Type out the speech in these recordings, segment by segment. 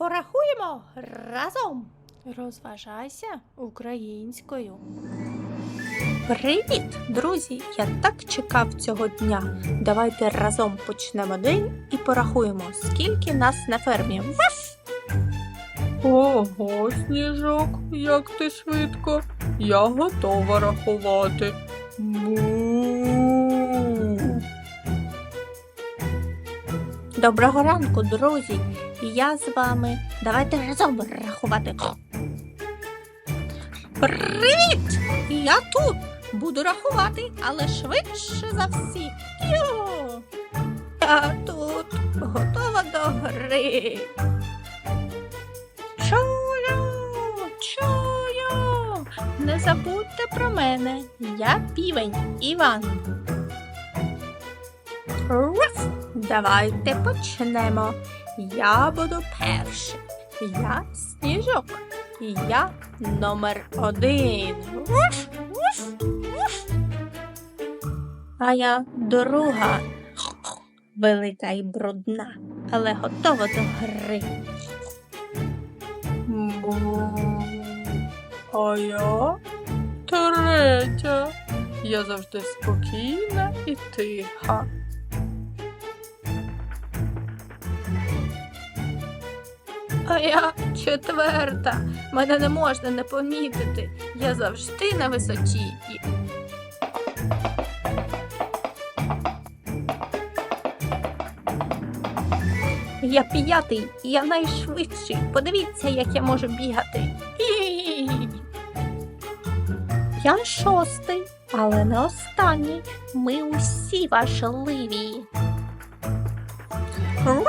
Порахуємо разом. Розважайся українською. Привіт, друзі! Я так чекав цього дня. Давайте разом почнемо день і порахуємо, скільки нас на фермі. Ваф! Ого, сніжок, як ти швидко. Я готова рахувати. Му. Доброго ранку, друзі! Я з вами. Давайте разом рахувати. Привіт! Я тут буду рахувати, але швидше за всіх. Йо! Я тут готова до гри. Чую, чую. Не забудьте про мене. Я півень Іван. Руф! Давайте почнемо. Я буду перший. Я сніжок. Я номер один. Руф! Руф! Руф! А я друга. Велика і брудна, але готова до гри. А я третя. Я завжди спокійна і тиха. А я четверта. Мене не можна не помітити. Я завжди на висоті. Я п'ятий, я найшвидший. Подивіться, як я можу бігати. Я шостий, але не останній. Ми усі важливі. Руф!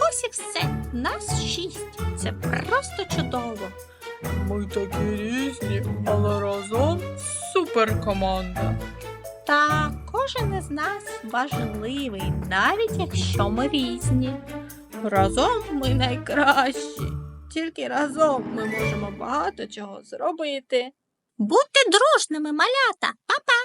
Ось і все. Нас шість. Це просто чудово. Ми такі різні, але разом суперкоманда. Та кожен із нас важливий, навіть якщо ми різні. Разом ми найкращі. Тільки разом ми можемо багато чого зробити. Будьте дружними, малята, Па-па!